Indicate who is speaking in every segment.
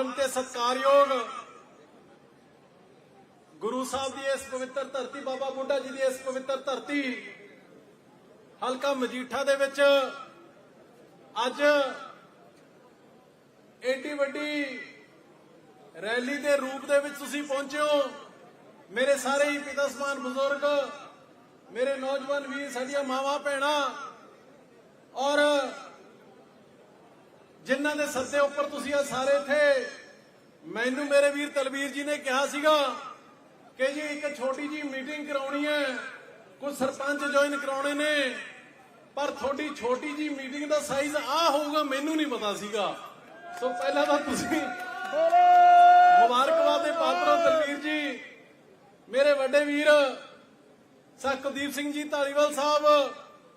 Speaker 1: ਪਰਮ ਤੇ ਸਤਕਾਰਯੋਗ ਗੁਰੂ ਸਾਹਿਬ ਦੀ ਇਸ ਪਵਿੱਤਰ ਧਰਤੀ, ਬਾਬਾ ਬੁੱਢਾ ਜੀ ਦੀ ਇਸ ਪਵਿੱਤਰ ਧਰਤੀ, ਹਲਕਾ ਮਜੀਠਾ ਦੇ ਵਿੱਚ ਅੱਜ ਏਡੀ ਵੱਡੀ ਰੈਲੀ ਦੇ ਰੂਪ ਦੇ ਵਿੱਚ ਤੁਸੀਂ ਪਹੁੰਚੇ ਹੋ। ਮੇਰੇ ਸਾਰੇ ਹੀ ਪਿਤਾ ਸਮਾਨ ਬਜ਼ੁਰਗ, ਮੇਰੇ ਨੌਜਵਾਨ ਵੀਰ, ਸਾਡੀਆਂ ਮਾਵਾਂ, ਭੈਣਾਂ ਔਰ ਜਿਨ੍ਹਾਂ ਦੇ ਸੱਦੇ ਉੱਪਰ ਤੁਸੀਂ ਆ ਸਾਰੇ ਇੱਥੇ, ਮੈਨੂੰ ਮੇਰੇ ਵੀਰ ਤਲਵੀਰ ਜੀ ਨੇ ਕਿਹਾ ਸੀਗਾ ਕਿ ਜੀ ਇੱਕ ਛੋਟੀ ਜੀ ਮੀਟਿੰਗ ਕਰਾਉਣੀ ਹੈ, ਕੁਝ ਸਰਪੰਚ ਜੁਆਇਨ ਕਰਾਉਣੇ ਨੇ, ਪਰ ਤੁਹਾਡੀ ਛੋਟੀ ਜੀ ਮੀਟਿੰਗ ਦਾ ਸਾਈਜ਼ ਆ ਹੋਊਗਾ, ਮੈਨੂੰ ਨਹੀਂ ਪਤਾ ਸੀਗਾ। ਸੋ ਪਹਿਲਾਂ ਤਾਂ ਤੁਸੀਂ ਮੁਬਾਰਕਬਾਦ ਦੇ ਪਾਤਰੋ ਤਲਵੀਰ ਜੀ। ਮੇਰੇ ਵੱਡੇ ਵੀਰ ਸਾ ਕੁਲਦੀਪ ਸਿੰਘ ਜੀ, ਧਾਲੀਵਾਲ ਸਾਹਿਬ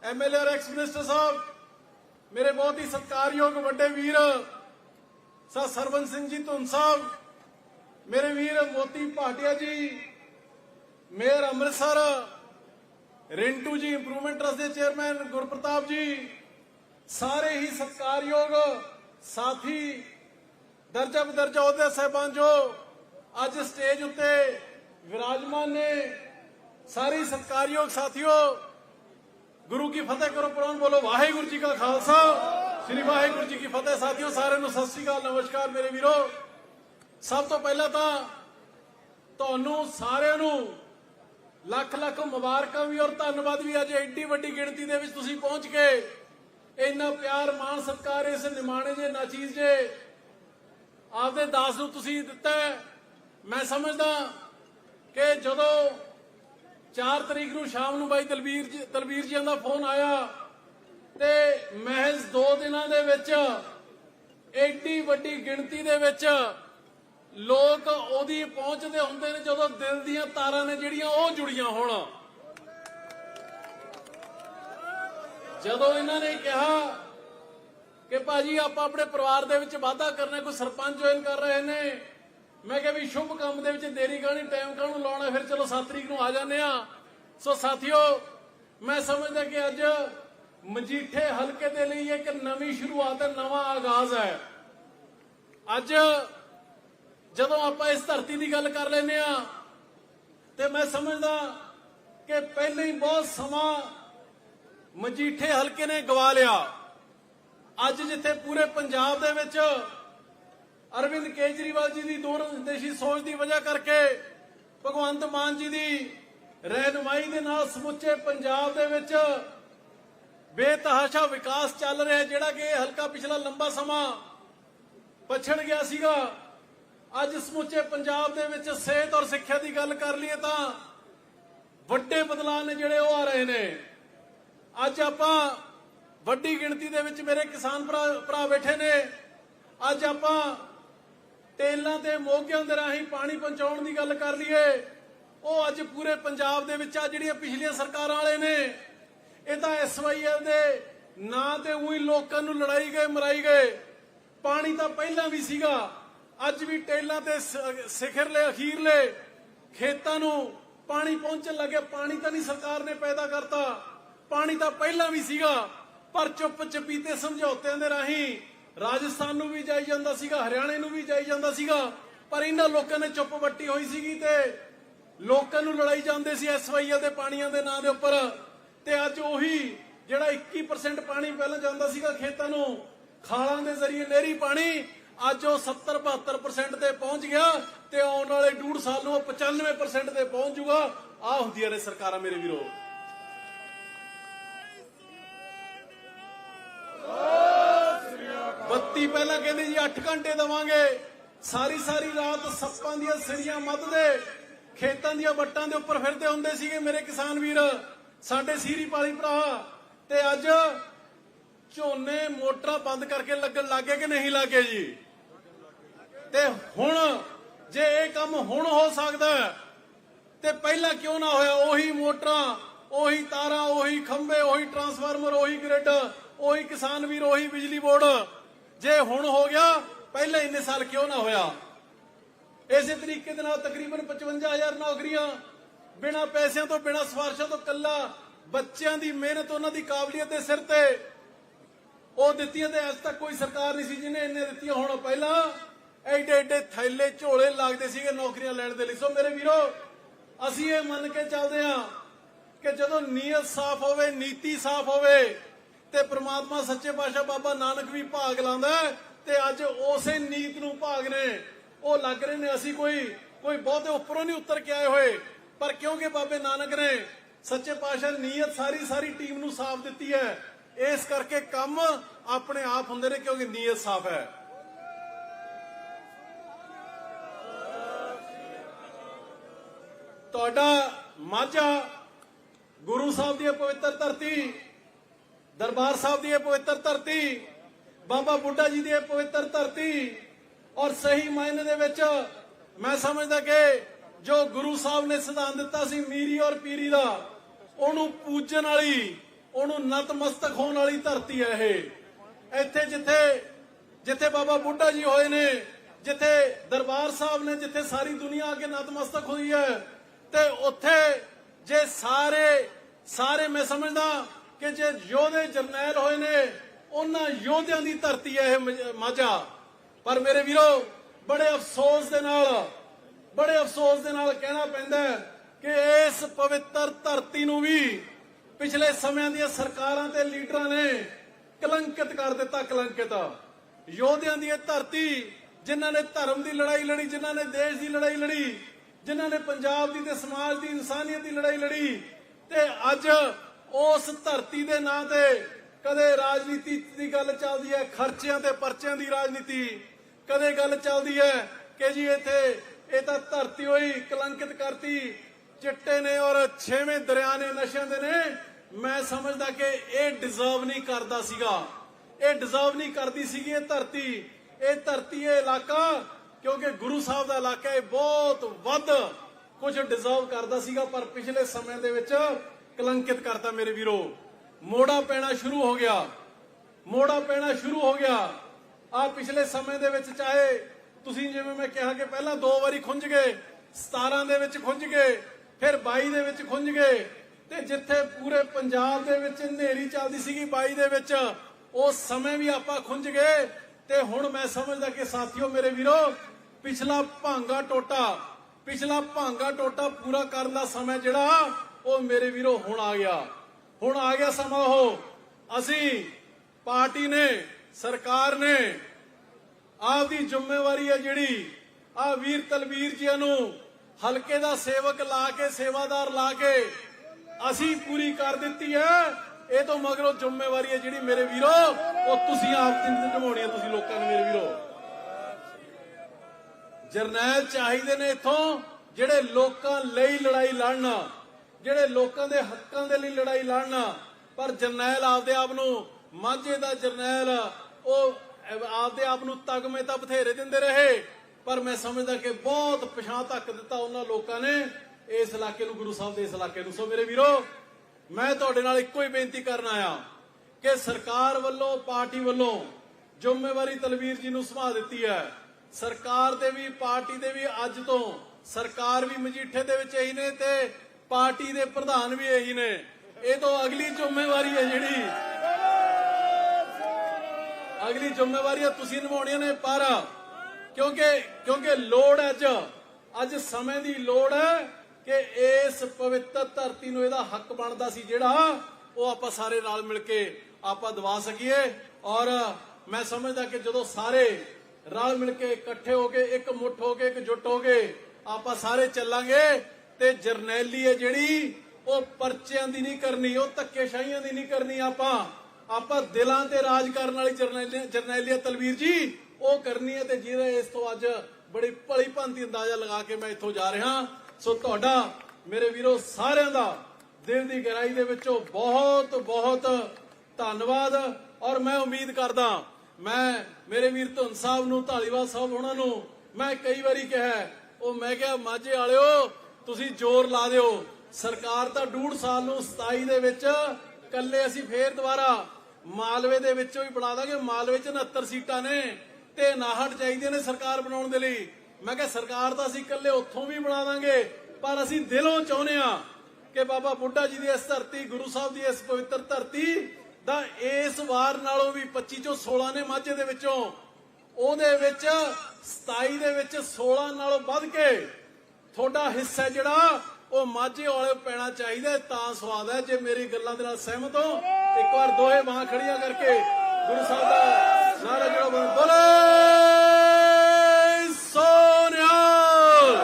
Speaker 1: ਐਮਐਲਏ ਔਰ ਐਕਸ ਮਿਨਿਸਟਰ ਸਾਹਿਬ ਮੇਰੇ ਬਹੁਤ ਹੀ ਸਤਿਕਾਰਯੋਗ ਵੱਡੇ ਵੀਰ ਸਾ ਸਰਵਨ ਸਿੰਘ ਜੀ ਧੁੰਨ ਸਾਹਿਬ, ਮੇਰੇ ਵੀਰ ਮੋਤੀ ਭਾਟਿਆ ਜੀ, mayor Amritsar, Rintu ji improvement trust ਦੇ ਚੇਅਰਮੈਨ ਗੁਰਪ੍ਰਤਾਪ ਜੀ, ਸਾਰੇ ਹੀ ਸਤਿਕਾਰਯੋਗ ਸਾਥੀ ਦਰਜਾ ਬਦਰਜਾ ਉਹਦੇ ਸਹਿਬਾਨ ਜੋ ਅੱਜ ਸਟੇਜ ਉੱਤੇ ਵਿਰਾਜਮਾਨ ਨੇ ਸਾਰੇ ਸਤਿਕਾਰਯੋਗ ਸਾਥੀਓ ਗੁਰੂ ਕੀ ਫਤਿਹ ਕਰੋ ਪ੍ਰਣਾਮ ਬੋਲੋ, ਵਾਹਿਗੁਰੂ ਜੀ ਕਾ ਖਾਲਸਾ। ਸ੍ਰੀ ਵਾਹਿਗੁਰੂ ਜੀ ਕੀ ਫਤਿਹ ਸਾਥੀਓ, ਸਾਰਿਆਂ ਨੂੰ ਸਤਿ ਸ੍ਰੀ ਅਕਾਲ, ਨਮਸਕਾਰ ਮੇਰੇ ਵੀਰੋ। ਸਭ ਤੋਂ ਪਹਿਲਾਂ ਤਾਂ ਤੁਹਾਨੂੰ ਸਾਰਿਆਂ ਨੂੰ ਲੱਖ ਲੱਖ ਮੁਬਾਰਕਾਂ ਵੀ ਔਰ ਧੰਨਵਾਦ ਵੀ। ਅੱਜ ਐਡੀ ਵੱਡੀ ਗਿਣਤੀ ਦੇ ਵਿੱਚ ਤੁਸੀਂ ਪਹੁੰਚ ਕੇ ਇੰਨਾ ਪਿਆਰ, ਮਾਣ, ਸਤਿਕਾਰ ਇਸ ਨਿਮਾਣੇ ਜੇ ਨਾਚੀਜ਼ ਜੇ ਆਪਦੇ ਦਾਸ ਨੂੰ ਤੁਸੀਂ ਦਿੱਤਾ ਮੈਂ ਸਮਝਦਾ ਕਿ ਜਦੋਂ 4 ਤਰੀਕ ਨੂੰ ਸ਼ਾਮ ਨੂੰ ਬਾਈ ਦਲਬੀਰ ਜੀ ਦਲਬੀਰ ਜੀ ਦਾ ਫੋਨ ਆਇਆ ਤੇ ਮਹਿਜ਼ 2 ਦਿਨਾਂ ਦੇ ਵਿੱਚ ਐਡੀ ਵੱਡੀ ਗਿਣਤੀ ਦੇ ਵਿੱਚ ਲੋਕ ਉਹਦੀ ਪਹੁੰਚਦੇ ਹੁੰਦੇ ਨੇ ਜਦੋਂ ਦਿਲ ਦੀਆਂ ਤਾਰਾਂ ਨੇ ਜਿਹੜੀਆਂ ਉਹ ਜੁੜੀਆਂ ਹੋਣ। ਜਦੋਂ ਇਹਨਾਂ ਨੇ ਕਿਹਾ ਕਿ ਭਾਜੀ ਆਪਾਂ ਆਪਣੇ ਪਰਿਵਾਰ ਦੇ ਵਿੱਚ ਵਾਧਾ ਕਰਨਾ, ਕੋਈ ਸਰਪੰਚ ਜੁਆਇਨ ਕਰ ਰਹੇ ਨੇ ਮੈਂ ਕਿਹਾ ਵੀ ਸ਼ੁਭ ਕੰਮ ਦੇ ਵਿੱਚ ਦੇਰੀ ਕਾਹਨੀ ਟਾਈਮ ਕਾਹਨੂੰ ਲਾਉਣਾ, ਫਿਰ ਚਲੋ 7 ਤਰੀਕ ਨੂੰ ਆ ਜਾਂਦੇ ਆ ਸੋ ਸਾਥੀਓ, ਮੈਂ ਸਮਝਦਾ ਕਿ ਅੱਜ ਮਜੀਠੇ ਹਲਕੇ ਦੇ ਲਈ ਇੱਕ ਨਵੀਂ ਸ਼ੁਰੂਆਤ ਹੈ, ਨਵਾਂ ਆਗਾਜ਼ ਹੈ। ਅੱਜ ਜਦੋਂ ਆਪਾਂ ਇਸ ਧਰਤੀ ਦੀ ਗੱਲ ਕਰ ਲੈਨੇ ਆ ਤੇ ਮੈਂ ਸਮਝਦਾ ਕਿ ਪਹਿਲਾਂ ਹੀ ਬਹੁਤ ਸਮਾਂ ਮਜੀਠੇ ਹਲਕੇ ਨੇ ਗਵਾ ਲਿਆ। ਅੱਜ ਜਿੱਥੇ ਪੂਰੇ ਪੰਜਾਬ ਦੇ ਵਿੱਚ ਅਰਵਿੰਦ ਕੇਜਰੀਵਾਲ ਜੀ ਦੀ ਦੂਰਦੇਸ਼ੀ ਸੋਚ ਦੀ ਵਜ੍ਹਾ ਕਰਕੇ ਭਗਵੰਤ ਮਾਨ ਜੀ ਦੀ ਰਹਿਨੁਮਾਈ ਦੇ ਨਾਲ ਸਮੁੱਚੇ ਪੰਜਾਬ ਦੇ ਵਿੱਚ ਬੇਤਹਾਸ਼ਾ ਵਿਕਾਸ ਚੱਲ ਰਿਹਾ ਜਿਹੜਾ ਕਿ ਹਲਕਾ ਪਿਛਲਾ ਲੰਬਾ ਸਮਾਂ ਪਛੜ ਗਿਆ ਸੀਗਾ। ਅੱਜ ਸਮੁੱਚੇ ਪੰਜਾਬ ਦੇ ਵਿੱਚ ਸਿਹਤ ਔਰ ਸਿੱਖਿਆ ਦੀ ਗੱਲ ਕਰ ਲਈਏ ਤਾਂ ਵੱਡੇ ਬਦਲਾਅ ਨੇ ਜਿਹੜੇ ਉਹ ਆ ਰਹੇ ਨੇ। ਅੱਜ ਆਪਾਂ ਵੱਡੀ ਗਿਣਤੀ ਦੇ ਵਿੱਚ ਮੇਰੇ ਕਿਸਾਨ ਭਰਾ ਭਰਾ ਬੈਠੇ ਨੇ। ਅੱਜ ਆਪਾਂ ਟੇਲਾਂ ਤੇ ਮੋਗਿਆਂ ਦੇ ਰਾਹੀਂ ਪਾਣੀ ਪਹੁੰਚਾਉਣ ਦੀ ਗੱਲ ਕਰ ਲਈਏ। ਉਹ ਅੱਜ ਪੂਰੇ ਪੰਜਾਬ ਦੇ ਵਿੱਚ ਆ ਜਿਹੜੀਆਂ ਪਿਛਲੀਆਂ ਸਰਕਾਰਾਂ ਵਾਲੇ ਨੇ, ਇਹ ਤਾਂ ਐਸਵਾਈਐਲ ਦੇ ਨਾਂ ਤੇ ਉਹੀ ਲੋਕਾਂ ਨੂੰ ਲੜਾਈ ਗਏ, ਮਰਾਈ ਗਏ। ਪਾਣੀ ਤਾਂ ਪਹਿਲਾਂ ਵੀ ਸੀਗਾ, ਅੱਜ ਵੀ ਟੇਲਾਂ ਤੇ ਸਿਖਰਲੇ ਅਖੀਰਲੇ ਖੇਤਾਂ ਨੂੰ ਪਾਣੀ ਪਹੁੰਚਣ ਲੱਗੇ, ਪਾਣੀ ਤਾਂ ਨਹੀਂ ਸਰਕਾਰ ਨੇ ਪੈਦਾ ਕਰਤਾ। ਪਾਣੀ ਤਾਂ ਪਹਿਲਾਂ ਵੀ ਸੀਗਾ, ਪਰ ਚੁੱਪ ਚਪੀਤੇ ਸਮਝੌਤਿਆਂ ਦੇ ਰਾਹੀਂ ਰਾਜਸਥਾਨ ਨੂੰ ਵੀ ਜਾਈ ਜਾਂਦਾ ਸੀਗਾ, ਹਰਿਆਣੇ ਨੂੰ ਵੀ ਜਾਈ ਜਾਂਦਾ ਸੀਗਾ, ਪਰ ਇਹਨਾਂ ਲੋਕਾਂ ਨੇ ਚੁੱਪ ਵੱਟੀ ਹੋਈ ਸੀਗੀ ਤੇ ਲੋਕਾਂ ਨੂੰ ਲੜਾਈ ਜਾਂਦੇ ਸੀ ਐਸਵਾਈਐਲ ਦੇ ਪਾਣੀਆਂ ਦੇ ਨਾਂ ਦੇ ਉੱਪਰ। ਤੇ ਅੱਜ ਉਹੀ ਜਿਹੜਾ 21% ਪਾਣੀ ਪਹਿਲਾਂ ਜਾਂਦਾ ਸੀਗਾ ਖੇਤਾਂ ਨੂੰ, ਖਾਲਾਂ ਦੇ ਜ਼ਰੀਏ ਨਹਿਰੀ ਪਾਣੀ, ਅੱਜ ਉਹ 70 72% ਤੇ ਪਹੁੰਚ ਗਿਆ ਤੇ ਆਉਣ ਵਾਲੇ ਡੂਢ ਸਾਲ ਨੂੰ ਉਹ 95% ਤੇ ਪਹੁੰਚ ਜਾਊਗਾ। ਆ ਹੁੰਦੀਆਂ ਨੇ ਸਰਕਾਰਾਂ ਮੇਰੇ ਵੀਰੋ। ਪਹਿਲਾਂ ਕਹਿੰਦੇ ਜੀ 8 ਘੰਟੇ ਦਵਾਂਗੇ। ਸਾਰੀ ਸਾਰੀ ਰਾਤ ਸੱਪਾਂ ਦੀਆਂ ਸਿੜੀਆਂ ਮੱਧਦੇ, ਖੇਤਾਂ ਦੀਆਂ ਵੱਟਾਂ ਦੇ ਉੱਪਰ ਫਿਰਦੇ ਹੁੰਦੇ ਸੀਗੇ ਮੇਰੇ ਕਿਸਾਨ ਵੀਰ, ਸਾਡੇ ਸੀਰੀ ਪਾਲੀ ਭਰਾ। ਤੇ ਅੱਜ ਝੋਨੇ ਮੋਟਰਾਂ ਬੰਦ ਕਰਕੇ ਲੱਗਣ ਲੱਗੇ ਕਿ ਨਹੀਂ ਲੱਗੇ ਜੀ? ਤੇ ਹੁਣ ਜੇ ਇਹ ਕੰਮ ਹੁਣ ਹੋ ਸਕਦਾ ਤੇ ਪਹਿਲਾਂ ਕਿਉਂ ਨਾ ਹੋਇਆ? ਉਹੀ ਮੋਟਰਾਂ, ਉਹੀ ਤਾਰਾਂ, ਉਹੀ ਖੰਭੇ, ਉਹੀ ਟਰਾਂਸਫਾਰਮਰ ਉਹੀ ਗ੍ਰਿਡ ਉਹੀ ਕਿਸਾਨ ਵੀਰ, ਉਹੀ ਬਿਜਲੀ ਬੋਰਡ। ਜੇ ਹੁਣ ਹੋ ਗਿਆ, ਪਹਿਲਾਂ ਇੰਨੇ ਸਾਲ ਕਿਉਂ ਨਾ ਹੋਇਆ? ਇਸੇ ਤਰੀਕੇ ਦੇ ਨਾਲ ਤਕਰੀਬਨ 55000 ਨੌਕਰੀਆਂ, ਬਿਨਾਂ ਪੈਸਿਆਂ ਤੋਂ, ਬਿਨਾਂ ਸਿਫਾਰਸ਼ਾਂ ਤੋਂ ਕੱਲਾ ਬੱਚਿਆਂ ਦੀ ਮਿਹਨਤ, ਉਹਨਾਂ ਦੀ ਕਾਬਲੀਅਤ ਦੇ ਸਿਰ ਤੇ ਉਹ ਦਿੱਤੀਆਂ ਤੇ ਅੱਜ ਤੱਕ ਕੋਈ ਸਰਕਾਰ ਨਹੀਂ ਸੀ ਜਿਹਨੇ ਇੰਨੇ ਦਿੱਤੀਆਂ। ਹੁਣ ਪਹਿਲਾਂ ਐਡੇ ਏਡੇ ਥੈਲੇ, ਝੋਲੇ ਲੱਗਦੇ ਸੀਗੇ ਨੌਕਰੀਆਂ ਲੈਣ ਦੇ ਲਈ। ਸੋ ਮੇਰੇ ਵੀਰੋ, ਅਸੀਂ ਇਹ ਮੰਨ ਕੇ ਚੱਲਦੇ ਹਾਂ ਕਿ ਜਦੋਂ ਨੀਅਤ ਸਾਫ਼ ਹੋਵੇ, ਨੀਤੀ ਸਾਫ਼ ਹੋਵੇ ਤੇ ਪ੍ਰਮਾਤਮਾ ਸੱਚੇ ਪਾਤਸ਼ਾਹ ਬਾਬਾ ਨਾਨਕ ਵੀ ਭਾਗ ਲਾਉਂਦਾ ਤੇ ਅੱਜ ਉਸੇ ਨੀਤ ਨੂੰ ਭਾਗ ਨੇ। ਉਹ ਲੱਗ ਰਹੇ ਨੇ, ਅਸੀਂ ਕੋਈ ਕੋਈ ਬਹੁਤੇ ਉੱਪਰੋਂ ਨਹੀਂ ਉਤਰ ਕੇ ਆਏ ਹੋਏ। ਪਰ ਕਿਉਂਕਿ ਬਾਬੇ ਨਾਨਕ ਨੇ ਸੱਚੇ ਪਾਤਸ਼ਾਹ ਨੀਅਤ ਸਾਰੀ ਸਾਰੀ ਟੀਮ ਨੂੰ ਸਾਫ਼ ਦਿੱਤੀ ਹੈ, ਇਸ ਕਰਕੇ ਕੰਮ ਆਪਣੇ ਆਪ ਹੁੰਦੇ ਨੇ ਕਿਉਂਕਿ ਨੀਅਤ ਸਾਫ਼ ਹੈ। ਤੁਹਾਡਾ ਮਾਝਾ ਗੁਰੂ ਸਾਹਿਬ ਦੀ ਪਵਿੱਤਰ ਧਰਤੀ ਦਰਬਾਰ ਸਾਹਿਬ ਦੀ ਇਹ ਪਵਿੱਤਰ ਧਰਤੀ, ਬਾਬਾ ਬੁੱਢਾ ਜੀ ਦੀ ਇਹ ਪਵਿੱਤਰ ਧਰਤੀ ਔਰ ਸਹੀ ਮਾਇਨੇ ਦੇ ਵਿੱਚ ਮੈਂ ਸਮਝਦਾ ਕਿ ਜੋ ਗੁਰੂ ਸਾਹਿਬ ਨੇ ਸਿਧਾਂਤ ਦਿੱਤਾ ਸੀ ਮੀਰੀ ਔਰ ਪੀਰੀ ਦਾ, ਉਹਨੂੰ ਪੂਜਣ ਵਾਲੀ, ਉਹਨੂੰ ਨਤਮਸਤਕ ਹੋਣ ਵਾਲੀ ਧਰਤੀ ਹੈ ਇਹ। ਇੱਥੇ ਜਿੱਥੇ ਜਿੱਥੇ ਬਾਬਾ ਬੁੱਢਾ ਜੀ ਹੋਏ ਨੇ, ਜਿੱਥੇ ਦਰਬਾਰ ਸਾਹਿਬ ਨੇ ਜਿੱਥੇ ਸਾਰੀ ਦੁਨੀਆ ਆ ਕੇ ਨਤਮਸਤਕ ਹੋਈ ਹੈ, ਤੇ ਉੱਥੇ ਜੇ ਸਾਰੇ ਸਾਰੇ ਮੈਂ ਸਮਝਦਾ ਕਿ ਜੇ ਯੋਧੇ ਜਰਨੈਲ ਹੋਏ ਨੇ, ਉਹਨਾਂ ਯੋਧਿਆਂ ਦੀ ਧਰਤੀ ਹੈ ਇਹ ਮਾਝਾ। ਪਰ ਮੇਰੇ ਵੀਰੋ, ਬੜੇ ਅਫਸੋਸ ਦੇ ਨਾਲ, ਬੜੇ ਅਫਸੋਸ ਦੇ ਨਾਲ ਕਹਿਣਾ ਪੈਂਦਾ ਕਿ ਇਸ ਪਵਿੱਤਰ ਧਰਤੀ ਨੂੰ ਵੀ ਪਿਛਲੇ ਸਮਿਆਂ ਦੀਆਂ ਸਰਕਾਰਾਂ ਤੇ ਲੀਡਰਾਂ ਨੇ ਕਲੰਕਿਤ ਕਰ ਦਿੱਤਾ, ਕਲੰਕਿਤ। ਯੋਧਿਆਂ ਦੀ ਇਹ ਧਰਤੀ, ਜਿਨ੍ਹਾਂ ਨੇ ਧਰਮ ਦੀ ਲੜਾਈ ਲੜੀ, ਜਿਨ੍ਹਾਂ ਨੇ ਦੇਸ਼ ਦੀ ਲੜਾਈ ਲੜੀ, ਜਿਨ੍ਹਾਂ ਨੇ ਪੰਜਾਬ ਦੀ ਤੇ ਸਮਾਜ ਦੀ ਇਨਸਾਨੀਅਤ ਦੀ ਲੜਾਈ ਲੜੀ, ਤੇ ਅੱਜ ਉਸ ਧਰਤੀ ਦੇ ਨਾਂ ਤੇ ਕਦੇ ਰਾਜਨੀਤੀ ਦੀ ਗੱਲ ਚੱਲਦੀ ਹੈ, ਖਰਚਿਆਂ ਤੇ ਪਰਚਿਆਂ ਦੀ ਰਾਜਨੀਤੀ। ਕਦੇ ਗੱਲ ਚੱਲਦੀ ਹੈ ਕਿ ਜੀ ਇੱਥੇ ਇਹ ਤਾਂ ਧਰਤੀ ਹੋਈ ਕਲੰਕਿਤ ਕਰਤੀ, ਚਿੱਟੇ ਨੇ ਔਰ ਛੇਵੇਂ ਦਰਿਆ ਨੇ, ਨਸ਼ਿਆਂ ਦੇ ਨੇ। ਮੈਂ ਸਮਝਦਾ ਕਿ ਇਹ ਡਿਜ਼ਰਵ ਨਹੀਂ ਕਰਦਾ ਸੀਗਾ। ਇਹ ਡਿਜ਼ਰਵ ਨਹੀਂ ਕਰਦੀ ਸੀਗੀ ਇਹ ਧਰਤੀ। ਇਹ ਧਰਤੀ, ਇਹ ਇਲਾਕਾ, ਕਿਉਂਕਿ ਗੁਰੂ ਸਾਹਿਬ ਦਾ ਇਲਾਕਾ ਇਹ ਬਹੁਤ ਵੱਧ ਕੁਝ ਡਿਜ਼ਰਵ ਕਰਦਾ ਸੀਗਾ, ਪਰ ਪਿਛਲੇ ਸਮੇਂ ਦੇ ਵਿੱਚ ਕਲੰਕਿਤ ਕਰਤਾ ਮੇਰੇ ਵੀਰੋ। ਮੋੜਾ ਪੈਣਾ ਸ਼ੁਰੂ ਹੋ ਗਿਆ। ਮੋੜਾ ਪੈਣਾ ਸ਼ੁਰੂ ਹੋ ਗਿਆ। ਆ ਪਿਛਲੇ ਸਮੇਂ ਦੇ ਵਿੱਚ ਚਾਹੇ ਤੁਸੀਂ ਜਿਵੇਂ ਮੈਂ ਕਿਹਾ ਕਿ ਪਹਿਲਾਂ ਦੋ ਵਾਰੀ ਖੁੰਝ ਗਏ 17 ਦੇ ਵਿੱਚ ਖੁੰਝ ਗਏ, ਫਿਰ 22 ਦੇ ਵਿੱਚ ਖੁੰਝ ਗਏ, ਤੇ ਜਿੱਥੇ ਪੂਰੇ ਪੰਜਾਬ ਦੇ ਵਿੱਚ ਹਨੇਰੀ ਚੱਲਦੀ ਸੀਗੀ 22 ਦੇ ਵਿੱਚ, ਉਸ ਸਮੇਂ ਵੀ ਆਪਾਂ ਖੁੰਝ ਗਏ। ਤੇ ਹੁਣ ਮੈਂ ਸਮਝਦਾ ਕਿ ਸਾਥੀਓ ਮੇਰੇ ਵੀਰੋ, ਪਿਛਲਾ ਭਾਂਗਾ ਟੋਟਾ, ਪਿਛਲਾ ਭਾਂਗਾ ਟੋਟਾ ਪੂਰਾ ਕਰਨ ਦਾ ਸਮਾਂ ਜਿਹੜਾ ਉਹ ਮੇਰੇ ਵੀਰੋ, ਹੁਣ ਆ ਗਿਆ। ਹੁਣ ਆ ਗਿਆ ਸਮਾਂ ਉਹ। ਅਸੀਂ ਪਾਰਟੀ ਨੇ, ਸਰਕਾਰ ਨੇ ਆਪਦੀ ਜ਼ਿੰਮੇਵਾਰੀ ਹੈ ਜਿਹੜੀ, ਆ ਵੀਰ ਤਲਵੀਰ ਜੀਆਂ ਨੂੰ ਹਲਕੇ ਦਾ ਸੇਵਕ ਲਾ ਕੇ, ਸੇਵਾਦਾਰ ਲਾ ਕੇ ਅਸੀਂ ਪੂਰੀ ਕਰ ਦਿੱਤੀ ਹੈ। ਇਹ ਤੋਂ ਮਗਰੋਂ ਜ਼ਿੰਮੇਵਾਰੀ ਹੈ ਜਿਹੜੀ ਮੇਰੇ ਵੀਰੋ, ਉਹ ਤੁਸੀਂ ਆਪ ਦੀ ਨਿਭਾਉਣੀ ਹੈ ਤੁਸੀਂ ਲੋਕਾਂ ਨੇ ਮੇਰੇ ਵੀਰੋ। ਜਰਨੈਲ ਚਾਹੀਦੇ ਨੇ ਇਥੋਂ, ਜਿਹੜੇ ਲੋਕਾਂ ਲਈ ਲੜਾਈ ਲੜਨ। ਜਿਹੜੇ ਲੋਕਾਂ ਦੇ ਹੱਕਾਂ ਦੇ ਲਈ ਲੜਾਈ ਲੜਨ, ਪਰ ਜਰਨੈਲ ਆਪਦੇ ਆਪ ਨੂੰ ਮਾਝੇ ਦਾ ਜਰਨੈਲ, ਉਹ ਆਪਦੇ ਆਪ ਨੂੰ ਤਗਮੇ ਤਾਂ ਬਥੇਰੇ ਦਿੰਦੇ ਰਹੇ, ਪਰ ਮੈਂ ਸਮਝਦਾ ਕਿ ਬਹੁਤ ਪਛਾਣ ਤੱਕ ਦਿੱਤਾ ਉਹਨਾਂ ਲੋਕਾਂ ਨੇ, ਇਸ ਇਲਾਕੇ ਨੂੰ, ਗੁਰੂ ਸਾਹਿਬ ਦੇ ਇਸ ਇਲਾਕੇ ਨੂੰ। ਸੋ ਮੇਰੇ ਵੀਰੋ, ਮੈਂ ਤੁਹਾਡੇ ਨਾਲ ਇੱਕੋ ਹੀ ਬੇਨਤੀ ਕਰਨ ਆਇਆ ਕਿ ਸਰਕਾਰ ਵੱਲੋਂ, ਪਾਰਟੀ ਵੱਲੋਂ ਜ਼ਿੰਮੇਵਾਰੀ ਤਲਵੀਰ ਜੀ ਨੂੰ ਸੰਭਾਲ ਦਿੱਤੀ ਹੈ। ਸਰਕਾਰ ਦੇ ਵੀ, ਪਾਰਟੀ ਦੇ ਵੀ ਅੱਜ ਤੋਂ ਸਰਕਾਰ ਵੀ ਮਜੀਠੇ ਦੇ ਵਿੱਚ ਇਹੀ ਨੇ ਤੇ ਪਾਰਟੀ ਦੇ ਪ੍ਰਧਾਨ ਵੀ ਇਹੀ ਨੇ। ਇਹ ਤੋਂ ਅਗਲੀ ਜ਼ਿੰਮੇਵਾਰੀ ਹੈ ਜਿਹੜੀ। ਅਗਲੀ ਜ਼ਿੰਮੇਵਾਰੀਆਂ ਤੁਸੀਂ ਨਿਭਾਉਣੀਆਂ ਨੇ, ਪਰ ਕਿਉਂਕਿ ਕਿਉਂਕਿ ਲੋੜ ਹੈ ਅੱਜ। ਅੱਜ ਸਮੇਂ ਦੀ ਲੋੜ ਹੈ ਕਿ ਇਸ ਪਵਿੱਤਰ ਧਰਤੀ ਨੂੰ ਇਹਦਾ ਹੱਕ ਬਣਦਾ ਸੀ ਜਿਹੜਾ, ਉਹ ਆਪਾਂ ਸਾਰੇ ਰਲ ਮਿਲ ਕੇ ਆਪਾਂ ਦਵਾ ਸਕੀਏ। ਔਰ ਮੈਂ ਸਮਝਦਾ ਕਿ ਜਦੋਂ ਸਾਰੇ ਰਲ ਮਿਲ ਕੇ ਇਕੱਠੇ ਹੋ ਕੇ, ਇੱਕ ਮੁੱਠ ਹੋ ਕੇ ਇਕਜੁੱਟ ਹੋ ਕੇ ਆਪਾਂ ਸਾਰੇ ਚੱਲਾਂਗੇ ਤੇ ਜਰਨੈਲੀ ਹੈ ਜਿਹੜੀ, ਉਹ ਪਰਚਿਆਂ ਦੀ ਨਹੀਂ ਕਰਨੀ, ਉਹ ਧੱਕੇਸ਼ਾਹੀਆਂ ਦੀ ਨਹੀਂ ਕਰਨੀ ਆਪਾਂ। ਆਪਾਂ ਦਿਲਾਂ ਤੇ ਰਾਜ ਕਰਨ ਵਾਲੀ ਜਰਨੈਲੀ ਜਰਨੈਲੀਆ ਤਲਵੀਰ ਜੀ। ਉਹ ਕਰਨੀ ਹੈ ਤੇ ਜਿਹਦੇ ਇਸ ਤੋਂ ਅੱਜ ਬੜੀ ਭਲੀ ਭਾਂਤੀ ਅੰਦਾਜ਼ਾ ਲਗਾ ਕੇ ਮੈਂ ਇੱਥੋਂ ਜਾ ਰਿਹਾ। ਸੋ ਤੁਹਾਡਾ, ਮੇਰੇ ਵੀਰੋ ਸਾਰਿਆਂ ਦਾ ਦਿਲ ਦੀ ਗਹਿਰਾਈ ਦੇ ਵਿੱਚੋਂ ਬਹੁਤ ਬਹੁਤ ਧੰਨਵਾਦ। ਔਰ ਮੈਂ ਉਮੀਦ ਕਰਦਾ, ਮੈਂ, ਮੇਰੇ ਵੀਰ ਧੁੰਨ ਸਾਹਿਬ ਨੂੰ ਢਾਲੀਵਾਲ ਸਾਹਿਬ ਉਹਨਾਂ ਨੂੰ, ਮੈਂ ਕਈ ਵਾਰੀ ਕਿਹਾ, ਉਹ ਮੈਂ ਕਿਹਾ, ਮਾਝੇ ਵਾਲਿਓ ਤੁਸੀਂ ਜ਼ੋਰ ਲਾ ਦਿਓ। ਸਰਕਾਰ ਤਾਂ ਡੂਢ ਸਾਲ ਨੂੰ 27 ਦੇ ਵਿੱਚ ਕੱਲੇ ਅਸੀਂ ਫੇਰ ਦੁਬਾਰਾ ਮਾਲਵੇ ਦੇ ਵਿੱਚੋਂ ਹੀ ਬਣਾ ਦਾਂਗੇ। ਮਾਲਵੇ ਚ 69 ਸੀਟਾਂ ਨੇ ਤੇ 59 ਚਾਹੀਦੀਆਂ ਨੇ ਸਰਕਾਰ ਬਣਾਉਣ ਦੇ ਲਈ। ਮੈਂ ਕਿਹਾ, ਸਰਕਾਰ ਤਾਂ ਅਸੀਂ ਕੱਲੇ ਉੱਥੋਂ ਵੀ ਬਣਾ ਦਾਂਗੇ, ਪਰ ਅਸੀਂ ਦਿਲੋਂ ਚਾਹੁੰਦੇ ਆ ਕਿ ਬਾਬਾ ਬੁੱਢਾ ਜੀ ਦੀ ਇਸ ਧਰਤੀ, ਗੁਰੂ ਸਾਹਿਬ ਦੀ ਇਸ ਪਵਿੱਤਰ ਧਰਤੀ ਦਾ ਇਸ ਵਾਰ ਨਾਲੋਂ ਵੀ 25 ਚੋਂ 16 ਨੇ ਮਾਝੇ ਦੇ ਵਿੱਚੋਂ, ਉਹਦੇ ਵਿੱਚ 27 ਦੇ ਵਿੱਚ 16 ਨਾਲੋਂ ਵੱਧ ਕੇ ਤੁਹਾਡਾ ਹਿੱਸਾ ਜਿਹੜਾ, ਉਹ ਮਾਝੇ ਵਾਲੇ ਪੈਣਾ ਚਾਹੀਦਾ ਤਾਂ ਸਵਾਦ ਹੈ। ਜੇ ਮੇਰੀ ਗੱਲਾਂ ਦੇ ਨਾਲ ਸਹਿਮਤ ਹੋ, ਇੱਕ ਵਾਰ ਦੋਹੇ ਬਾਹਾਂ ਖੜੀਆਂ ਕਰਕੇ ਗੁਰੂ ਸਾਹਿਬ ਦਾ ਨਾਰਾ ਜਿਹੜਾ ਬੋਲੇ! ਸੋਨਿਆਲ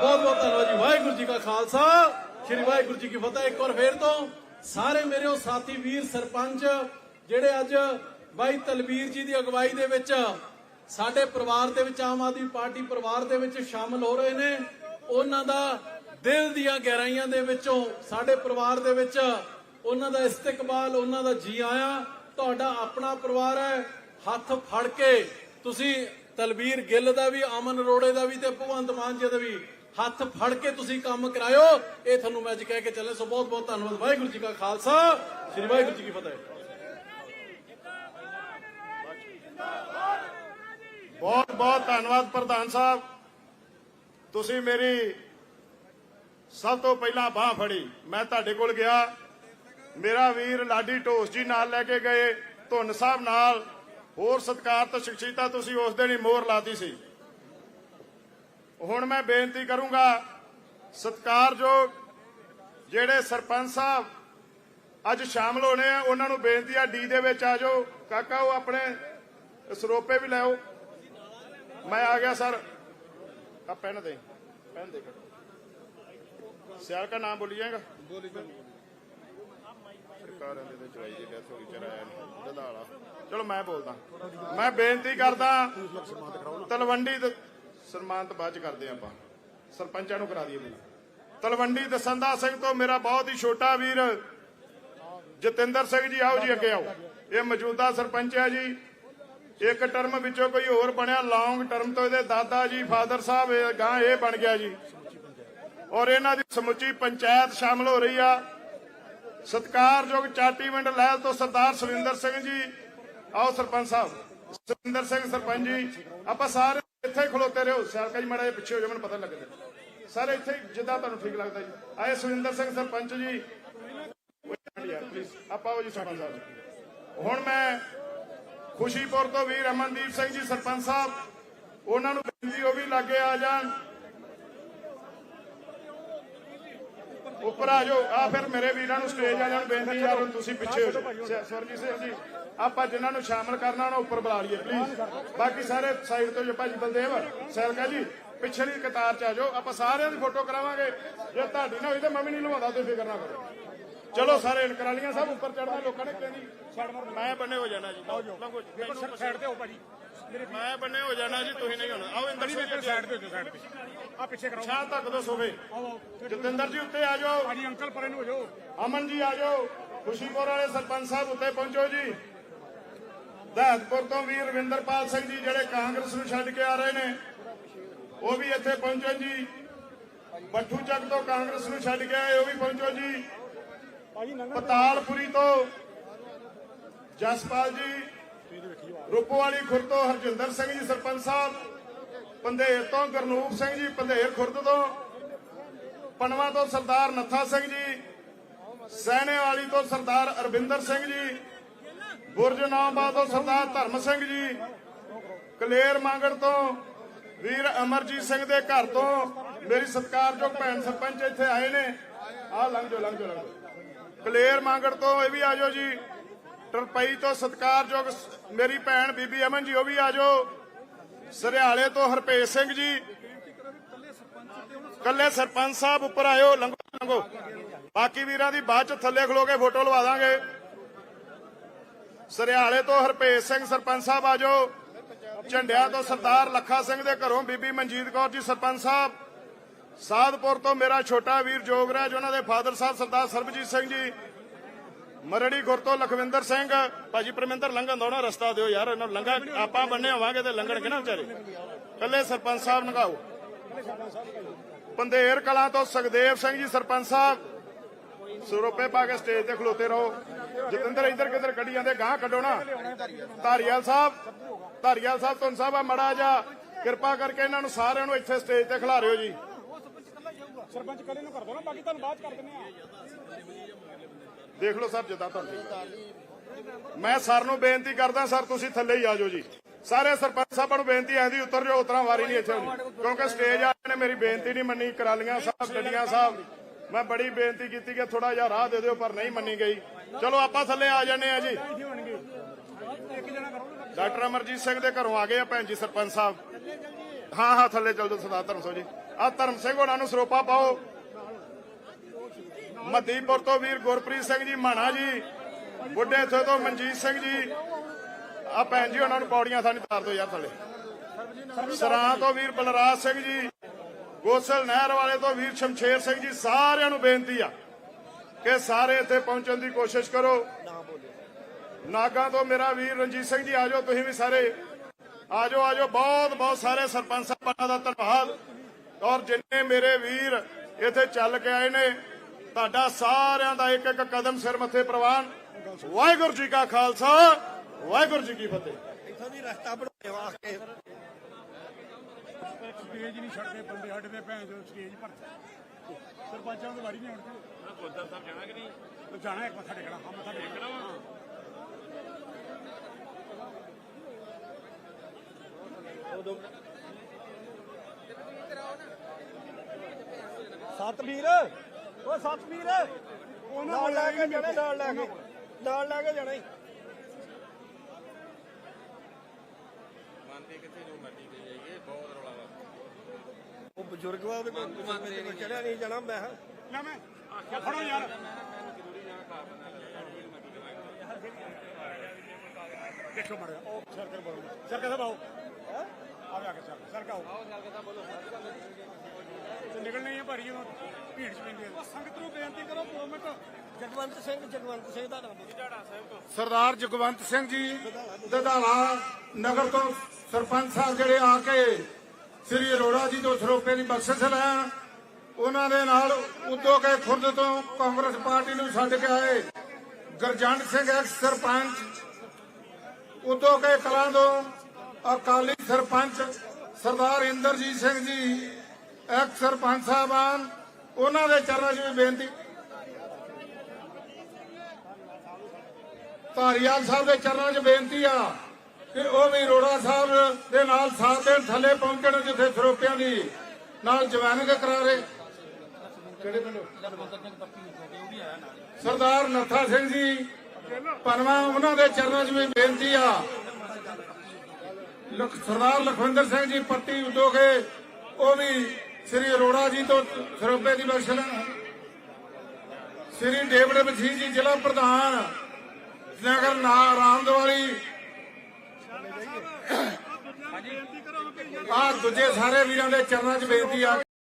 Speaker 1: ਬਹੁਤ ਬਹੁਤ ਧੰਨਵਾਦ ਜੀ। ਵਾਹਿਗੁਰੂ ਜੀ ਕਾ ਖਾਲਸਾ, ਸ੍ਰੀ ਵਾਹਿਗੁਰੂ ਜੀ ਕੀ ਫਤਿਹ। ਇੱਕ ਵਾਰ ਫੇਰ ਤੋਂ ਸਾਰੇ ਮੇਰੇ ਉਹ ਸਾਥੀ ਵੀਰ, ਸਰਪੰਚ, ਜਿਹੜੇ ਅੱਜ ਬਾਈ ਤਲਵੀਰ ਜੀ ਦੀ ਅਗਵਾਈ ਦੇ ਵਿੱਚ ਸਾਡੇ ਪਰਿਵਾਰ ਦੇ ਵਿੱਚ ਆਮ ਆਦਮੀ ਪਾਰਟੀ ਪਰਿਵਾਰ ਦੇ ਵਿੱਚ ਸ਼ਾਮਲ ਹੋ ਰਹੇ ਨੇ। ਉਹਨਾਂ ਦਾ ਦਿਲ ਦੀਆਂ ਗਹਿਰਾਈਆਂ ਦੇ ਵਿੱਚੋਂ ਸਾਡੇ ਪਰਿਵਾਰ ਦੇ ਵਿੱਚ ਉਹਨਾਂ ਦਾ ਇਸਤਕਬਾਲ, ਉਹਨਾਂ ਦਾ ਜੀ ਆਇਆ। ਤੁਹਾਡਾ ਆਪਣਾ ਪਰਿਵਾਰ ਹੈ। ਹੱਥ ਫੜ ਕੇ ਤੁਸੀਂ ਤਲਵੀਰ ਗਿੱਲ ਦਾ ਵੀ, ਅਮਨ ਅਰੋੜੇ ਦਾ ਵੀ ਤੇ ਭਗਵੰਤ ਮਾਨ ਜੀ ਦਾ ਵੀ ਹੱਥ ਫੜ ਕੇ ਤੁਸੀਂ ਕੰਮ ਕਰਾਇਓ। ਇਹ ਤੁਹਾਨੂੰ ਮੈਂ ਅੱਜ ਕਹਿ ਕੇ ਚੱਲੇ ਸੋ ਬਹੁਤ ਬਹੁਤ ਧੰਨਵਾਦ। ਵਾਹਿਗੁਰੂ ਜੀ ਕਾ ਖਾਲਸਾ। ਸ੍ਰੀ ਵਾਹਿਗੁਰੂ ਜੀ ਕੀ ਫਤਿਹ।
Speaker 2: ਬਹੁਤ ਬਹੁਤ ਧੰਨਵਾਦ ਪ੍ਰਧਾਨ ਸਾਹਿਬ। ਤੁਸੀਂ ਮੇਰੀ ਸਭ ਤੋਂ ਪਹਿਲਾਂ ਬਾਹ ਫੜੀ। ਮੈਂ ਤੁਹਾਡੇ ਕੋਲ ਗਿਆ। ਮੇਰਾ ਵੀਰ ਲਾਡੀ ਢੋਸ ਜੀ ਨਾਲ ਲੈ ਕੇ ਗਏ। ਧੁੰਨ ਸਾਹਿਬ ਨਾਲ ਹੋਰ ਸਤਿਕਾਰਤ ਸ਼ਖਸੀਅਤਾਂ ਤੁਸੀਂ ਉਸ ਦਿਨ ਹੀ ਮੋਹਰ ਲਾਤੀ ਸੀ। ਹੁਣ ਮੈਂ ਬੇਨਤੀ ਕਰੂੰਗਾ, ਸਤਿਕਾਰਯੋਗ ਜਿਹੜੇ ਸਰਪੰਚ ਸਾਹਿਬ ਅੱਜ ਸ਼ਾਮਲ ਹੋਣੇ ਆ, ਉਹਨਾਂ ਨੂੰ ਬੇਨਤੀ ਆ, ਡੀ ਦੇ ਵਿੱਚ ਆ ਜਾਓ। ਕਾਕਾ, ਉਹ ਆਪਣੇ ਸਰੋਪੇ ਵੀ ਲਿਆਓ ਮੈਂ ਆ ਗਿਆ ਸਰ। ਆ ਪੈਨ ਦੇ ਪੈਨ ਦੇ ਸਿਆਲ ਦਾ ਨਾਮ ਬੋਲੀ ਜਾਏਗਾ? ਬੋਲੀ ਸਰਕਾਰਾਂ ਦੇ ਵਿੱਚ ਚਲਾਈ ਦੀ ਡੈਥ ਹੋ ਗਈ ਚਰਾਇਆ ਦਦਾਲਾ ਚਲੋ ਮੈਂ ਬੋਲਦਾ। ਮੈਂ ਬੇਨਤੀ ਕਰਦਾ ਤਲਵੰਡੀ ਦ- ਸਨਮਾਨ ਤੋਂ ਬਾਅਦ ਚ ਕਰਦੇ ਆਪਾਂ। ਸਰਪੰਚਾਂ ਨੂੰ ਕਰਾ ਦਈਏ ਪਹਿਲਾਂ ਤਲਵੰਡੀ ਦਸੰਦਾ ਸਿੰਘ ਤੋਂ ਮੇਰਾ ਬਹੁਤ ਹੀ ਛੋਟਾ ਵੀਰ ਜਤਿੰਦਰ ਸਿੰਘ ਜੀ ਆਓ ਜੀ ਅੱਗੇ ਆਓ। ਇਹ ਮੌਜੂਦਾ ਸਰਪੰਚ ਹੈ ਜੀ। ਇੱਕ ਟਰਮ ਵਿੱਚੋਂ ਕੋਈ ਹੋਰ ਬਣਿਆ ਲੌਂਗ ਟਰਮ ਤੋਂ ਇਹਦੇ ਦਾਦਾ ਜੀ ਫਾਦਰ ਸਾਹਿਬ ਗਾਂ ਇਹ ਬਣ ਗਿਆ ਜੀ। ਔਰ ਇਹਨਾਂ ਦੀ ਸਮੁੱਚੀ ਪੰਚਾਇਤ ਸ਼ਾਮਲ ਹੋ ਰਹੀ ਆ। ਸਤਿਕਾਰਯੋਗ ਚਾਟੀਵਿੰਡ ਲਹਿਲ ਤੋਂ ਸਰਦਾਰ ਸੁਰਿੰਦਰ ਸਿੰਘ ਜੀ। ਆਓ ਸਰਪੰਚ ਸਾਹਿਬ, ਸੁਰਿੰਦਰ ਸਿੰਘ ਸਰਪੰਚ ਜੀ, ਆਪਾਂ ਸਾਰੇ ਇੱਥੇ ਖਲੋਤੇ ਰਹੋ। ਸਿਆਲਕਾ ਜੀ, ਮਾੜਾ ਜਿਹਾ ਪਿੱਛੇ ਹੋ ਜਾਓ, ਮੈਨੂੰ ਪਤਾ ਲੱਗਦਾ। ਜਾਏ ਸਾਰੇ ਇੱਥੇ ਜਿੱਦਾਂ ਤੁਹਾਨੂੰ ਠੀਕ ਲੱਗਦਾ ਜੀ। ਆਏ ਸੁਰਿੰਦਰ ਸਿੰਘ ਸਰਪੰਚ ਜੀ। ਆਪਾਂ ਉਹ ਜੀ ਸਰਪੰਚ ਸਾਹਿਬ। ਹੁਣ ਮੈਂ ਖੁਸ਼ੀਪੁਰ ਤੋਂ ਵੀਰ ਅਮਨਦੀਪ ਸਿੰਘ ਜੀ ਸਰਪੰਚ ਸਾਹਿਬ ਉਹਨਾਂ ਨੂੰ ਬੇਨਤੀ ਉਹ ਵੀ ਲਾਗੇ ਆ ਜਾਣ। ਉੱਪਰ ਆ ਜਾਓ। ਆ ਫਿਰ ਮੇਰੇ ਵੀਰਾਂ ਨੂੰ ਸਟੇਜ ਆ ਜਾਣ ਬੇਨਤੀ ਯਾਰ ਤੁਸੀਂ ਪਿੱਛੇ ਹੋ ਜਾਓ। ਸਰਜੀਤ ਸਿੰਘ ਜੀ ਆਪਾਂ ਜਿਨ੍ਹਾਂ ਨੂੰ ਸ਼ਾਮਲ ਕਰਨਾ ਉਹਨਾਂ ਉੱਪਰ ਬੁਲਾ ਲਈਏ ਪਲੀਜ਼ ਬਾਕੀ ਸਾਰੇ ਸਾਈਡ ਤੋਂ ਜੋ ਭਾਜੀ ਬਲਦੇਵ ਸੈਲਕਾ ਜੀ ਪਿਛਲੀ ਕਤਾਰ ਚ ਆ ਜਾਓ। ਆਪਾਂ ਸਾਰਿਆਂ ਦੀ ਫੋਟੋ ਕਰਾਵਾਂਗੇ। ਜੇ ਤੁਹਾਡੀ ਨਾ ਹੋਈ ਤਾਂ ਮੈਂ ਵੀ ਨਹੀਂ ਲਵਾਉਂਦਾ ਤੁਸੀਂ ਫਿਕਰ ਨਾ ਕਰੋ। ਚਲੋ ਸਾਰੇ ਇਨਕਰਾਲੀਆਂ ਸਾਹਿਬ ਉੱਪਰ ਚੜਨਾ ਲੋਕਾਂ ਨੇ ਕਹਿੰਦੀ ਮੈਂ ਬੰਨੇ ਹੋ ਜਾਣਾ ਜੀ। ਲੰਘੋ ਜੀ। ਮੈਨੂੰ
Speaker 3: ਸਾਈਡ ਤੇ ਹੋ ਭਾਜੀ।
Speaker 2: ਮੈਂ ਬੰਨੇ ਹੋ ਜਾਣਾ ਜੀ ਤੁਸੀਂ ਨਹੀਂ ਹੋਣਾ। ਆਓ ਇੰਦਰ ਸਿੰਘ ਜੀ
Speaker 3: ਸਾਈਡ ਤੇ। ਹੋ ਸਾਈਡ ਤੇ। ਆ ਪਿੱਛੇ ਕਰਾਓ।
Speaker 2: ਛਾਂ ਤੱਕ ਦੋ ਸੋਵੇ
Speaker 3: ਆਓ
Speaker 2: ਜਤਿੰਦਰ ਜੀ ਉੱਤੇ ਆ ਜਾਓ।
Speaker 3: ਭਾਜੀ ਅੰਕਲ ਪਰੇ ਨੂੰ ਹੋ ਜਾਓ।
Speaker 2: ਅਮਨ ਜੀ ਆ ਜਾਓ। ਖੁਸ਼ੀਪੁਰ ਵਾਲੇ ਸਰਪੰਚ ਸਾਹਿਬ ਉੱਤੇ ਪਹੁੰਚੋ ਜੀ। ਦਹਤਪੁਰ ਤੋਂ ਵੀਰ ਰਵਿੰਦਰਪਾਲ ਸਿੰਘ ਜੀ ਜਿਹੜੇ ਕਾਂਗਰਸ ਨੂੰ ਛੱਡ ਕੇ ਆ ਰਹੇ ਨੇ ਉਹ ਵੀ ਇੱਥੇ ਪਹੁੰਚੋ ਜੀ। ਬੱਠੂ ਚੱਕ ਤੋਂ ਕਾਂਗਰਸ ਨੂੰ ਛੱਡ ਕੇ ਆਏ ਉਹ ਵੀ ਪਹੁੰਚੋ ਜੀ। ਪਤਾਲਪੁਰੀ ਤੋਂ ਜਸਪਾਲ ਜੀ, ਰੂਪੋਵਾਲੀ ਖੁਰਦ ਤੋਂ ਹਰਜਿੰਦਰ ਸਿੰਘ ਜੀ, ਸਰਪੰਚ ਸਾਹਿਬ, ਪੰਧੇਰ ਤੋਂ ਗਰਨੂਪ ਸਿੰਘ ਜੀ, ਪੰਧੇਰ ਖੁਰਦ ਤੋਂ ਪਨਵਾ ਤੋਂ ਸਰਦਾਰ ਨੱਥਾ ਸਿੰਘ ਜੀ, ਸੈਣੇਵਾਲੀ ਤੋਂ ਸਰਦਾਰ ਅਰਵਿੰਦਰ ਸਿੰਘ ਜੀ ਬੁਰਜ ਨਾਮਾ ਤੋਂ ਸਰਦਾਰ ਧਰਮ ਸਿੰਘ ਜੀ, ਕਲੇਰ ਮੰਗੜ ਤੋਂ ਵੀਰ ਅਮਰਜੀਤ ਸਿੰਘ ਦੇ ਘਰ ਤੋਂ ਮੇਰੀ ਸਤਿਕਾਰਯੋਗ ਭੈਣ ਸਰਪੰਚ ਇੱਥੇ ਆਏ ਨੇ। ਆ ਲੰਘ ਜਾਓ ਲੰਘ ਜਾਓ ਲੰਘ ਜਾਓ। ਕਲੇਰ ਮੰਗੜ ਤੋਂ ਇਹ ਵੀ ਆ ਜਾਓ ਜੀ। ਟਰਪਈ ਤੋਂ ਸਤਿਕਾਰਯੋਗ ਮੇਰੀ ਭੈਣ ਬੀਬੀ ਅਮਨ ਜੀ, ਉਹ ਵੀ ਆ ਜਾਓ। ਸਰਿਆਲੇ ਤੋਂ ਹਰਪੇਸ਼ ਸਿੰਘ ਜੀ। ਕੱਲੇ ਸਰਪੰਚ ਸਾਹਿਬ ਉੱਪਰ ਆਇਓ, ਲੰਘੋ ਲੰਘੋ। ਬਾਕੀ ਵੀਰਾਂ ਦੀ ਬਾਅਦ ਚ ਥੱਲੇ ਖਲੋ ਕੇ ਫੋਟੋ ਲਵਾ ਦਾਂਗੇ। ਸਰਿਆਲੇ ਤੋਂ ਹਰਪੇਸ਼ ਸਿੰਘ ਸਰਪੰਚ ਸਾਹਿਬ ਆ ਜਾਓ। ਝੰਡਿਆਂ ਤੋਂ ਸਰਦਾਰ ਲੱਖਾ ਸਿੰਘ ਦੇ ਘਰੋਂ ਬੀਬੀ ਮਨਜੀਤ ਕੌਰ ਜੀ ਸਰਪੰਚ ਸਾਹਿਬ। ਸਾਧਪੁਰ ਤੋਂ ਮੇਰਾ ਛੋਟਾ ਵੀਰ ਜੋਗਰਾਜ ਉਹਨਾਂ ਦੇ ਫਾਦਰ ਸਾਹਿਬ ਸਰਦਾਰ ਸਰਬਜੀਤ ਸਿੰਘ ਜੀ, ਮਰੜੀ ਗੁਰ ਤੋਂ ਲਖਵਿੰਦਰ ਸਿੰਘ, ਭਾਜੀ ਪਰਮਿੰਦਰ ਲੰਘਣ ਦਾ ਰਸਤਾ ਦਿਓ ਯਾਰ, ਇਹਨਾਂ ਲੰਘਾ ਆਪਾਂ ਬੰਨੇ ਹੋਵਾਂਗੇ ਤੇ ਲੰਘਣਗੇ ਨਾ ਵਿਚਾਰੇ? ਕੱਲੇ ਸਰਪੰਚ ਸਾਹਿਬ ਨਗਾਓ ਪੰਧੇਰ ਕਲਾਂ ਤੋਂ ਸੁਖਦੇਵ ਸਿੰਘ ਜੀ, ਸਰਪੰਚ ਸਾਹਿਬ। ਸਰੋਪੇ ਪਾ ਕੇ ਸਟੇਜ ਤੇ ਖਲੋਤੇ ਰਹੋ। ਜਤਿੰਦਰ, ਇੱਧਰ ਕਿੱਧਰ ਕੱਢੀ ਜਾਂਦੇ ਗਾਂ ਕੱਢੋ ਨਾ। ਧਾਰੀਵਾਲ ਸਾਹਿਬ ਧਾਰੀਵਾਲ ਸਾਹਿਬ ਤੁਹਾਨੂੰ ਸਾਹਿਬ ਆ, ਮੜਾ ਜਾ ਕਿਰਪਾ ਕਰਕੇ ਇਹਨਾਂ ਨੂੰ ਸਾਰਿਆਂ ਨੂੰ ਇੱਥੇ ਸਟੇਜ ਤੇ ਖਿਲਾ ਰਿਓ ਜੀ।
Speaker 3: ਸਰਪੰਚ ਕਲੇ ਨੂੰ ਕਰ ਦੋ ਨਾ, ਬਾਕੀ ਤੁਹਾਨੂੰ ਬਾਅਦ ਕਰ ਦਿੰਦੇ ਆ।
Speaker 2: ਦੇਖ ਲਓ ਸਰ, ਜਿੱਦਾਂ ਤੁਹਾਨੂੰ ਮੈਂ ਸਰ ਨੂੰ ਬੇਨਤੀ ਕਰਦਾ, ਸਰ, ਤੁਸੀਂ ਥੱਲੇ ਹੀ ਆ ਜਾਓ ਜੀ। ਸਾਰੇ ਸਰਪੰਚ ਸਾਹਿਬਾਂ ਨੂੰ ਬੇਨਤੀ ਹੈ ਦੀ ਉਤਰ ਜਾਓ, ਉਤਰਾਂ ਵਾਰੀ ਨਹੀਂ ਇੱਥੇ ਹੋਣੀ। ਕਿਉਂਕਿ ਸਟੇਜ ਵਾਲਿਆਂ ਨੇ ਮੇਰੀ ਬੇਨਤੀ ਨਹੀਂ ਮੰਨੀ, ਕਰਾਲੀਆਂ ਸਾਹਿਬ ਡੱਡੀਆਂ ਸਾਹਿਬ। ਮੈਂ ਬੜੀ ਬੇਨਤੀ ਕੀਤੀ ਕਿ ਥੋੜਾ ਜਿਹਾ ਰਾਹ ਦੇ ਦਿਓ, ਪਰ ਨਹੀਂ ਮੰਨੀ ਗਈ। ਚਲੋ, ਆਪਾਂ ਥੱਲੇ ਆ ਜਾਂਦੇ ਆ ਜੀ। ਡਾਕਟਰ ਅਮਰਜੀਤ ਸਿੰਘ ਦੇ ਘਰੋਂ ਆ ਗਏ ਆ ਭੈਣ ਜੀ, ਸਰਪੰਚ ਸਾਹਿਬ। ਹਾਂ ਹਾਂ, ਥੱਲੇ ਚੱਲ ਜਾਓ, ਸਰਦਾਰ ਧਰਮ ਸਿੰਘ ਜੀ। ਆ ਧਰਮ ਸਿੰਘ ਉਹਨਾਂ ਨੂੰ ਸਰੋਪਾ ਪਾਓ। ਮਦੀਪੁਰ ਤੋਂ ਵੀਰ ਗੁਰਪ੍ਰੀਤ ਸਿੰਘ ਜੀ, ਮਾਣਾ ਜੀ, ਬੁੱਢੇ ਇੱਥੇ ਤੋਂ ਮਨਜੀਤ ਸਿੰਘ ਜੀ। ਆ ਭੈਣ ਜੀ, ਉਹਨਾਂ ਨੂੰ ਪੌੜੀਆਂ ਸਾਨੀ ਤਾਰ ਦਿਓ ਯਾਰ ਥੱਲੇ। ਸਰਾਂ ਤੋਂ ਵੀਰ ਬਲਰਾਜ ਸਿੰਘ ਜੀ, ਗੋਸਲ ਨਹਿਰ ਵਾਲੇ ਤੋਂ ਵੀਰ ਸ਼ਮਸ਼ੇਰ ਸਿੰਘ ਜੀ, ਸਾਰਿਆਂ ਨੂੰ ਬੇਨਤੀ ਆ ਕਿ ਸਾਰੇ ਇੱਥੇ ਪਹੁੰਚਣ ਦੀ ਕੋਸ਼ਿਸ਼ ਕਰੋ। ਨਾਗਾ ਤੋਂ ਮੇਰਾ ਵੀਰ ਰਣਜੀਤ ਸਿੰਘ ਜੀ ਆਜੋ ਤੁਸੀਂ ਵੀ ਸਾਰੇ। ਆਜੋ ਆਜੋ ਬਹੁਤ ਬਹੁਤ ਸਾਰੇ ਸਰਪੰਚ ਸਾਹਿਬਾਨਾਂ ਦਾ ਧੰਨਵਾਦ। ਔਰ ਜਿੰਨੇ ਮੇਰੇ ਵੀਰ ਇੱਥੇ ਚੱਲ ਕੇ ਆਏ ਨੇ ਤੁਹਾਡਾ ਸਾਰਿਆਂ ਦਾ ਇੱਕ ਇੱਕ ਕਦਮ ਸਿਰ ਮੱਥੇ ਪ੍ਰਵਾਨ। ਵਾਹਿਗੁਰੂ ਜੀ ਕਾ ਖਾਲਸਾ ਵਾਹਿਗੁਰੂ ਜੀ ਕੀ ਫਤਿਹ।
Speaker 4: ਇੱਥੋਂ ਦੀ ਰਸਤਾ ਬਣਾਏ ਵਾਸਤੇ।
Speaker 3: ਸਟੇਜ ਨਹੀਂ ਛੱਡਦੇ ਬੰਦੇ ਸਾਡੇ ਦੇ ਭੈਣ ਜੋ ਸਟੇਜ ਪਰ। ਸਰਪੰਚਾਂ ਦੀ ਵਾਰੀ ਨਹੀਂ ਆਉਣੀ ਗੁਰਦਾਰ ਸਾਹਿਬ ਜਾਣਾ ਕਿ ਨਹੀਂ? ਜਾਣਾ ਇੱਕ ਮੱਥਾ ਟੇਕਣਾ ਹਾਂ ਮੱਥਾ ਟੇਕਣਾ। ਵਾ।
Speaker 4: ਸਤਵੀਰ। ਓ ਸਤਵੀਰ। ਨਾਲ ਲੈ ਕੇ ਜਾਣਾ ਨਾਲ ਲੈ ਕੇ। ਨਾਲ ਲੈ ਕੇ ਜਾਣਾ ਈ। ਉਹ ਬਜ਼ੁਰਗ ਵਾ ਉਹਦੇ ਕੋਲ ਚੜਿਆ ਨਹੀਂ ਜਾਣਾ ਮੈਂ
Speaker 3: ਲੈ ਮੈਂ ਫੜੋ ਯਾਰ। ਦੇਖੋ ਮੜਿਆ ਉਹ ਬੋਲੋ। ਸਰ ਕਾ ਆਓ ਆ ਕੇ ਸਰ ਸਰ ਕਾ ਆਓ ਤੇ ਨਿਕਲਣੀ ਹੈ ਭਾਰੀ ਜਦੋਂ ਭੀੜ ਚ ਪੈਂਦੀ ਹੈ ਸੰਗਤ ਨੂੰ ਬੇਨਤੀ ਕਰੋ 2 ਮਿੰਟ
Speaker 4: ਜਗਵੰਤ ਸਿੰਘ ਜਗਵੰਤ ਸਿੰਘ ਦਾ ਨਾਮ ਬੋਲੋ।
Speaker 5: ਸਰਦਾਰ ਜਗਵੰਤ ਸਿੰਘ ਜੀ ਦਦਾਲਾ ਨਗਰ ਤੋਂ ਸਰਪੰਚ ਸਾਹਿਬ ਜਿਹੜੇ ਆ ਕੇ ਸ੍ਰੀ ਅਰੋੜਾ ਜੀ ਤੋਂ ਸਰੋਪੇ ਦੀ ਬਖਸ਼ਿਸ਼ ਲੈਣ ਉਹਨਾਂ ਦੇ ਨਾਲ ਉਦੋਂ ਕੇ ਖੁਰਦ ਤੋਂ ਕਾਂਗਰਸ ਪਾਰਟੀ ਨੂੰ ਛੱਡ ਕੇ ਆਏ। ਗਰਜੰਡ ਸਿੰਘ ਐਕਸ ਸਰਪੰਚ ਉਦੋਂ ਕੇ ਕਲਾਂ ਤੋਂ ਅਕਾਲੀ ਸਰਪੰਚ ਸਰਦਾਰ ਇੰਦਰਜੀਤ ਸਿੰਘ ਜੀ ਐਕਸ ਸਰਪੰਚ ਸਾਹਿਬਾਨ ਉਹਨਾਂ ਦੇ ਚਰਨਾਂ 'ਚ ਵੀ ਬੇਨਤੀ। ਧਾਰੀਵਾਲ ਸਾਹਿਬ ਦੇ ਚਰਨਾਂ 'ਚ ਬੇਨਤੀ ਆ ਕਿ ਉਹ ਵੀ ਰੋੜਾ ਸਾਹਿਬ ਦੇ ਨਾਲ ਸਾਥ ਦੇਣ, ਥੱਲੇ ਪਹੁੰਚਣ ਜਿੱਥੇ ਸਰੋਪਿਆਂ ਦੀ ਨਾਲ ਜਵਾਨਗ ਕਰਾਰੇ। ਕਿਹੜੇ ਪਿੰਡੋਂ? ਸਰਦਾਰ ਨੱਥਾ ਸਿੰਘ ਜੀ, ਪਨਵਾ ਉਹਨਾਂ ਦੇ ਚਰਨਾਂ 'ਚ ਵੀ ਬੇਨਤੀ ਆ। ਸਰਦਾਰ ਲਖਵਿੰਦਰ ਸਿੰਘ ਜੀ, ਪੱਟੀ ਉਦੋਗੇ ਉਹ ਵੀ ਸ੍ਰੀ ਅਰੋੜਾ ਜੀ ਤੋਂ ਸਰੋਪੇ ਦੀ ਬਖਸ਼ ਲੈਣ ਸ੍ਰੀ ਡੇਵਿਡ ਮਸੀਹ ਜੀ ਜ਼ਿਲ੍ਹਾ ਪ੍ਰਧਾਨ ਨਗਰ ਨਾ ਰਾਮਦਵਾਲੀ ਆ ਦੂਜੇ ਸਾਰੇ ਵੀਰਾਂ ਦੇ ਚਰਨਾਂ 'ਚ ਬੇਨਤੀ ਆ।